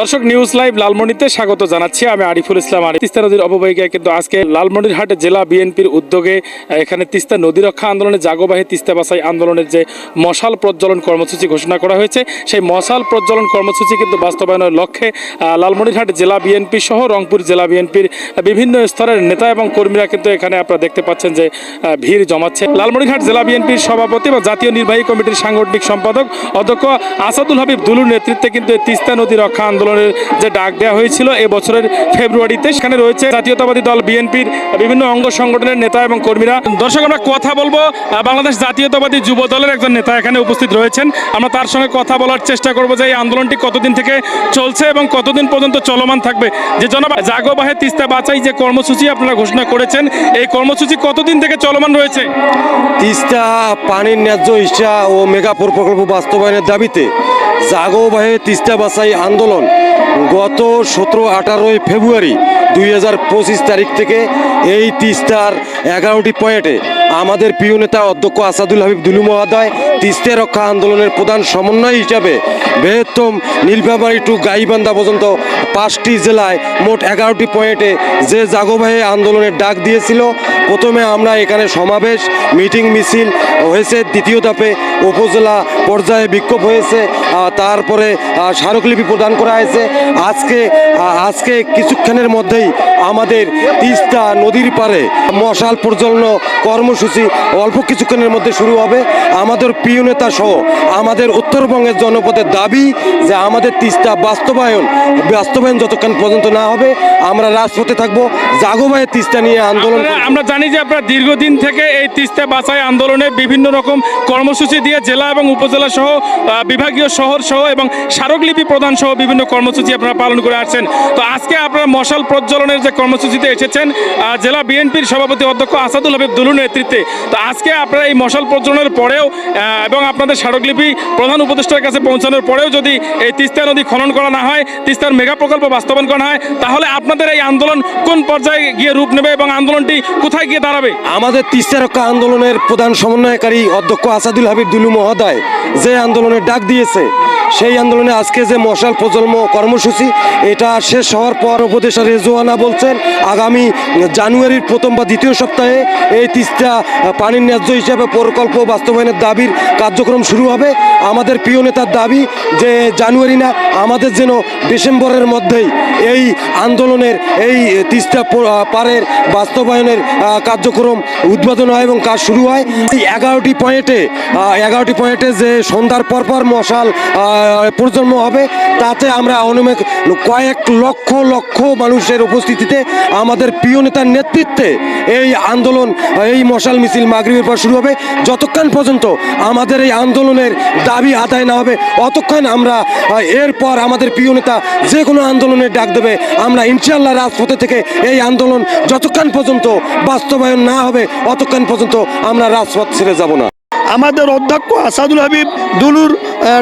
দর্শক news live লালমনিতে স্বাগত জানাচ্ছি। আমি আরিফুল ইসলাম আরিফ। তিস্তা নদীর অববাহিকায় কিন্তু আজকে লালমনিরহাট জেলা বিএনপির উদ্যোগে, এখানে তিস্তা নদী রক্ষা আন্দোলনে জাগোবাহী তিস্তা বাসাই আন্দোলনের যে মশাল প্রজ্বলন কর্মসূচি ঘোষণা করা হয়েছে, সেই মশাল প্রজ্বলন কর্মসূচি কিন্তু বাস্তবায়নের লক্ষ্যে লালমনিরহাট জেলা বিএনপি সহ রংপুর জেলা বিএনপির বিভিন্ন স্তরের নেতা এবং কর্মীরা কিন্তু এখানে আপনারা দেখতে পাচ্ছেন যে ভিড় জমাচ্ছে। লালমনিরহাট জেলা বিএনপির সভাপতি বা জাতীয় নির্বাহী কমিটির সাংগঠনিক সম্পাদক অধ্যক্ষ আসাদুল হাবিব দুলুর নেতৃত্বে কিন্তু তিস্তা নদী রক্ষা আন্দোলনের যে ডাক দেওয়া হয়েছিল, এ বছরের ফেব্রুয়ারিতে সেখানে রয়েছে জাতীয়তাবাদী দল বিএনপির বিভিন্ন অঙ্গ সংগঠনের নেতা এবং কর্মীরা। দর্শক, আমরা কথা বলব বাংলাদেশ জাতীয়তাবাদী যুব দলের একজন নেতা এখানে উপস্থিত রয়েছেন। আমরা তার সঙ্গে কথা বলার চেষ্টা করব যে এই আন্দোলনটি কতদিন থেকে চলছে এবং কতদিন পর্যন্ত চলমান থাকবে। যে জনাব জাগোবাহে তিস্তা বাঁচাই যে কর্মসূচি আপনারা ঘোষণা করেছেন, এই কর্মসূচি কতদিন থেকে চলমান রয়েছে? তিস্তা পানির ন্যায্য ইচ্ছা ও মেগাপুর প্রকল্প বাস্তবায়নের দাবিতে জাগোবাহে তিস্তা বাছাই আন্দোলন গত সতেরো আঠারোই ফেব্রুয়ারি দুই হাজার পঁচিশ তারিখ থেকে এই তিস্তার এগারোটি পয়েন্টে আমাদের প্রিয় নেতা অধ্যক্ষ আসাদুল হাবিব দুলু মহোদয় তিস্তা রক্ষা আন্দোলনের প্রধান সমন্বয় হিসাবে বৃহত্তম নীলফামারী টু গাইবান্ধা পর্যন্ত পাঁচটি জেলায় মোট এগারোটি পয়েন্টে যে জাগোবাহে আন্দোলনের ডাক দিয়েছিল, প্রথমে আমরা এখানে সমাবেশ, মিটিং মিছিল হয়েছে, দ্বিতীয় ধাপে উপজেলা পর্যায়ে বিক্ষোভ হয়েছে তারপরে স্মারকলিপি প্রদান করা হয়েছে। আজকে আজকে কিছুক্ষণের মধ্যেই আমাদের তিস্তা নদীর পারে মশাল প্রজ্বলন কর্মসূচি অল্প কিছুক্ষণের মধ্যে শুরু হবে। আমাদের প্রিয় নেতা সহ আমাদের উত্তরবঙ্গের জনপদের দাবি যে আমাদের তিস্তা বাস্তবায়ন বাস্তবায়ন যতক্ষণ পর্যন্ত না হবে আমরা রাজপথে থাকব। জাগোবায়ে তিস্তা নিয়ে আন্দোলন আমরা জানি যে আপনারা দীর্ঘদিন থেকে এই তিস্তা বাছাই আন্দোলনে বিভিন্ন রকম কর্মসূচি দিয়ে জেলা এবং উপজেলা সহ বিভাগীয় শহর সহ এবং স্মারকলিপি প্রদান সহ বিভিন্ন কর্মসূচি আপনারা পালন করে আসছেন। তো আজকে আপনারা মশাল প্রজ্বলনের যে কর্মসূচিতে এসেছেন জেলা বিএনপির সভাপতি অধ্যক্ষ আসাদুল হাবিব দুলুর নেতৃত্বে। তো আজকে আপনারা এই মশাল প্রজ্বলনের পরেও এবং আপনাদের স্মারকলিপি প্রধান উপদেষ্টার কাছে পৌঁছানোর পরেও যদি এই তিস্তা নদী খনন করা না হয়, তিস্তার মেগা প্রকল্প বাস্তবায়ন করা হয়, তাহলে আপনাদের এই আন্দোলন কোন পর্যায়ে গিয়ে রূপ নেবে এবং আন্দোলনটি কোথায় গিয়ে দাঁড়াবে? আমাদের তিস্তা রক্ষা আন্দোলনের প্রধান সমন্বয়কারী অধ্যক্ষ আসাদুল হাবিব দুলু মহোদয় যে আন্দোলনের ডাক দিয়েছে সেই আন্দোলনে আজকে যে মশাল প্রজন্ম কর্মসূচি, এটা শেষ হওয়ার পর উপদেষ্টা রেজওয়ানা বলছেন, আগামী জানুয়ারির প্রথম বা দ্বিতীয় সপ্তাহে এই তিস্তা পানির ন্যায্য হিসাবে প্রকল্প বাস্তবায়নের দাবির কার্যক্রম শুরু হবে। আমাদের প্রিয় নেতার দাবি যে জানুয়ারি না, আমাদের যেন ডিসেম্বরের মধ্যেই এই আন্দোলনের এই তিস্তা পারের বাস্তবায়নের কার্যক্রম উদ্বোধন হয় এবং কাজ শুরু হয়। এই এগারোটি পয়েন্টে এগারোটি পয়েন্টে যে সন্ধ্যার পর পর মশাল প্রজন্ম হবে, তাতে আমরা অনুমেক কয়েক লক্ষ লক্ষ মানুষের উপস্থিতিতে আমাদের প্রিয় নেতার নেতৃত্বে এই আন্দোলন, এই মশাল মিছিল মাগরিবের পর শুরু হবে। যতক্ষণ পর্যন্ত আমাদের এই আন্দোলনের দাবি আদায় না হবে, অতক্ষণ আমরা এরপর আমাদের প্রিয় নেতা যে কোনো আন্দোলনের ডাক দেবে। আমরা ইনশাল্লাহ রাজপথে থেকে এই আন্দোলন যতক্ষণ পর্যন্ত বাস্তবায়ন না হবে, অতক্ষণ পর্যন্ত আমরা রাজপথ ছেড়ে যাব না। আমাদের অধ্যক্ষ আসাদুল হাবিব দুলুর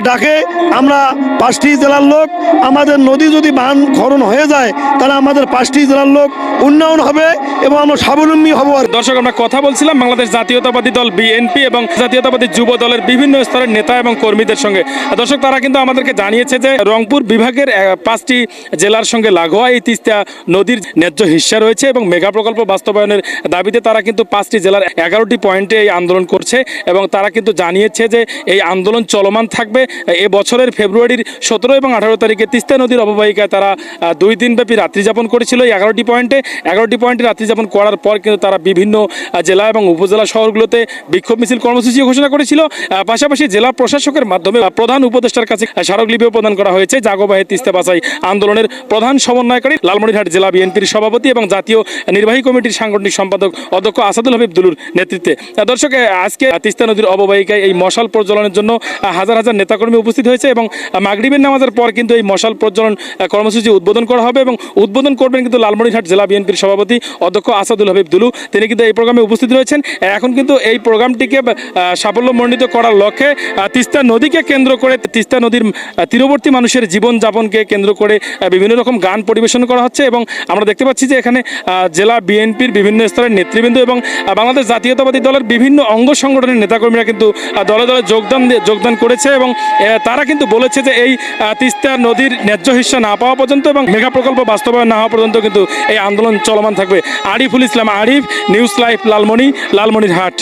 ডাকে আমরা পাঁচটি জেলার লোক, আমাদের নদী যদি বান খরণ হয়ে যায়, তাহলে আমাদের পাঁচটি জেলার লোক উন্নয়ন হবে এবং আমরা স্বাবলম্বী হব আর দর্শক, আমরা কথা বলছিলাম বাংলাদেশ জাতীয়তাবাদী দল বিএনপি এবং জাতীয়তাবাদী যুব দলের বিভিন্ন স্তরের নেতা এবং কর্মীদের সঙ্গে। দর্শক, তারা কিন্তু আমাদেরকে জানিয়েছে যে রংপুর বিভাগের পাঁচটি জেলার সঙ্গে লাগোয়া এই তিস্তা নদীর ন্যায্য হিস্সা রয়েছে এবং মেগা প্রকল্প বাস্তবায়নের দাবিতে তারা কিন্তু পাঁচটি জেলার এগারোটি পয়েন্টে এই আন্দোলন করছে এবং তারা কিন্তু জানিয়েছে যে এই আন্দোলন চলমান থাকবে। এ বছরের ফেব্রুয়ারির সতেরো এবং আঠারো তারিখে তিস্তা নদীর অববাহিকায় তারা দুই দিনব্যাপী রাত্রি যাপন করেছিল। এই এগারোটি পয়েন্টে এগারোটি পয়েন্টে রাত্রি যাপন করার পর কিন্তু তারা বিভিন্ন জেলা এবং উপজেলা শহরগুলোতে বিক্ষোভ মিছিল কর্মসূচি ঘোষণা করেছিল। পাশাপাশি জেলা প্রশাসকের মাধ্যমে প্রধান উপদেষ্টার কাছে স্মারকলিপিও প্রদান করা হয়েছে। জাগোবাহে তিস্তা বাছাই আন্দোলনের প্রধান সমন্বয়কারী লালমনিরহাট জেলা বিএনপির সভাপতি এবং জাতীয় নির্বাহী কমিটির সাংগঠনিক সম্পাদক অধ্যক্ষ আসাদুল হাবিব দুলুর নেতৃত্বে। দর্শক আজকে তিস্তা নদীর অববাহিকায় এই মশাল প্রজ্বলনের জন্য হাজার হাজার নেতাকর্মী উপস্থিত হয়েছে এবং মাগরিবের নামাজের পর কিন্তু এই মশাল প্রজ্বলন কর্মসূচি উদ্বোধন করা হবে এবং উদ্বোধন করবেন কিন্তু লালমনিরহাট জেলা বিএনপির সভাপতি অধ্যক্ষ আসাদুল হাবিব দুলু। তিনি কিন্তু এই প্রোগ্রামে উপস্থিত রয়েছেন। এখন কিন্তু এই প্রোগ্রামটিকে সাফল্যমণ্ডিত করার লক্ষ্যে তিস্তা নদীকে কেন্দ্র করে, তিস্তা নদীর তীরবর্তী মানুষের জীবনযাপনকে কেন্দ্র করে বিভিন্ন রকম গান পরিবেশন করা হচ্ছে এবং আমরা দেখতে পাচ্ছি যে এখানে জেলা বিএনপির বিভিন্ন স্তরের নেতৃবৃন্দ এবং বাংলাদেশ জাতীয়তাবাদী দলের বিভিন্ন অঙ্গ সংগঠনের নেতাকর্মীরা কিন্তু দলে দলে যোগদান যোগদান করেছে এবং তারা কিন্তু বলেছে যে এই তিস্তা নদীর ন্যায্য হিস্সা না পাওয়া পর্যন্ত এবং মেঘা প্রকল্প বাস্তবায়ন না হওয়া পর্যন্ত কিন্তু এই আন্দোলন চলমান থাকবে। Ariful Islam Arif, news life Lalmoni Lalmonirhat